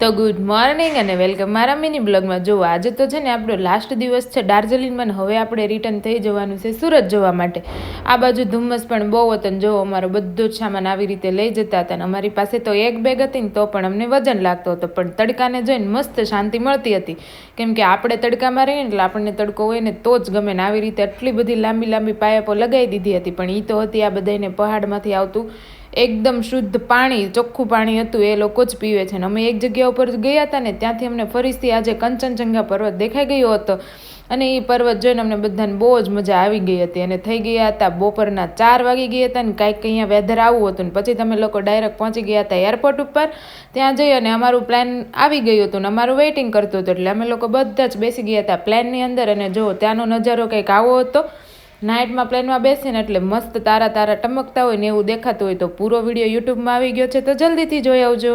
તો good morning અને welcome મારા મિની બ્લોગમાં જો આજે તો છે ને આપણો લાસ્ટ દિવસ છે. દાર્જિલિંગમાં હવે આપણે રિટર્ન થઈ જવાનું છે સુરત જવા માટે. આ બાજુ ધુમ્મસ પણ બહુ હતો ને જો અમારો બધો જ સામાન આવી રીતે લઈ જતા હતા અને અમારી પાસે તો એક બેગ હતી ને તો પણ અમને વજન લાગતો હતો. પણ તડકાને જોઈને મસ્ત શાંતિ મળતી હતી. કેમ કે આપણે તડકામાં રહીએ એટલે આપણને તડકો હોય ને તો જ ગમે ને આવી રીતે આટલી બધી લાંબી લાંબી પાયપો લગાવી દીધી હતી. પણ એ તો હતી આ બધાને પહાડમાંથી આવતું એકદમ શુદ્ધ પાણી, ચોખ્ખું પાણી હતું, એ લોકો જ પીવે છે. ને અમે એક જગ્યા ઉપર ગયા હતા ને, ત્યાંથી અમને ફરીથી આજે કંચનજંઘા પર્વત દેખાઈ ગયો હતો. અને એ પર્વત જોઈને અમને બધાને બહુ જ મજા આવી ગઈ હતી. અને થઈ ગયા હતા બપોરના ચાર વાગી ગયા હતા ને, કાંઈક અહીંયા વેધર આવું હતું ને, પછી તમે લોકો ડાયરેક્ટ પહોંચી ગયા હતા એરપોર્ટ ઉપર. ત્યાં જઈ અને અમારું પ્લાન આવી ગયું હતું ને, અમારું વેઇટિંગ કરતું હતું. એટલે અમે લોકો બધા જ બેસી ગયા હતા પ્લેનની અંદર. અને જો ત્યાંનો નજારો કંઈક આવો હતો નાઇટમાં પ્લેનમાં બેસીને એટલે મસ્ત તારા તારા ટમકતા હોય ને એવું દેખાતું હોય તો પૂરો વીડિયો યુટ્યુબમાં આવી ગયો છે તો જલ્દીથી જોઈ આવજો.